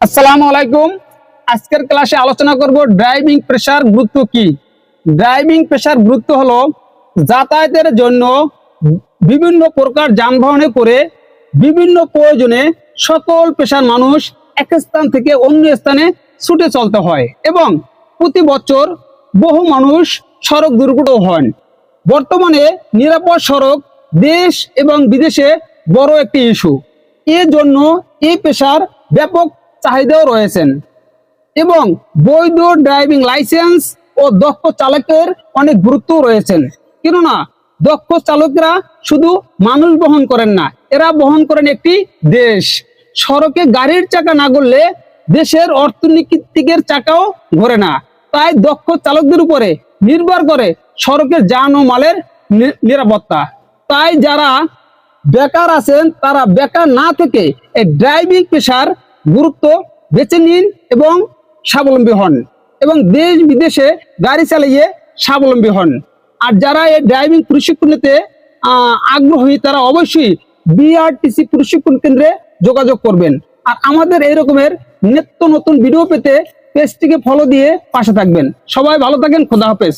আসসালামু আলাইকুম। আজকের ক্লাসে আলোচনা করব ড্রাইভিং প্রেসার গুরুত্ব কি? ড্রাইভিং প্রেসার গুরুত্ব হলো যাতায়াতের জন্য বিভিন্ন প্রকার যানবাহনে করে বিভিন্ন প্রয়োজনে সকল পেশার মানুষ এক স্থান থেকে অন্য স্থানে ছুটে চলতে হয় এবং প্রতি বছর বহু মানুষ সড়ক দুর্ঘটনা হন বর্তমানে নিরাপদ সড়ক দেশ এবং বিদেশে বড় একটি ইস্যু এর জন্য এই পেশার ব্যাপক চাহিদাও রয়েছেন। এবং বৈধ ড্রাইভিং লাইসেন্স ও দক্ষ চালকের অনেক গুরুত্ব রয়েছেন। কেননা, দক্ষ চালকরা শুধু মানুষ বহন করেন না, এরা বহন করেন একটি দেশ। সড়কে গাড়ির চাকা না গড়লে দেশের অর্থনীতিকের চাকাও ঘোরে না। তাই দক্ষ চালকদের উপরে নির্ভর করে সড়কের যান ও মালের নিরাপত্তা। তাই যারা বেকার আছেন, তারা বেকার না থেকে এই ড্রাইভিং পেশার গুরুত্ব বেছে নিন এবং স্বাবলম্বী হন এবং দেশ বিদেশে গাড়ি চালিয়ে স্বাবলম্বী হন। আর যারা এই ড্রাইভিং প্রশিক্ষণ নিতে আগ্রহী, তারা অবশ্যই বিআরটিসি প্রশিক্ষণ কেন্দ্রে যোগাযোগ করবেন। আর আমাদের এই রকমের নিত্য নতুন ভিডিও পেতে পেজটিকে ফলো দিয়ে পাশে থাকবেন। সবাই ভালো থাকেন, খোদা হাফেজ।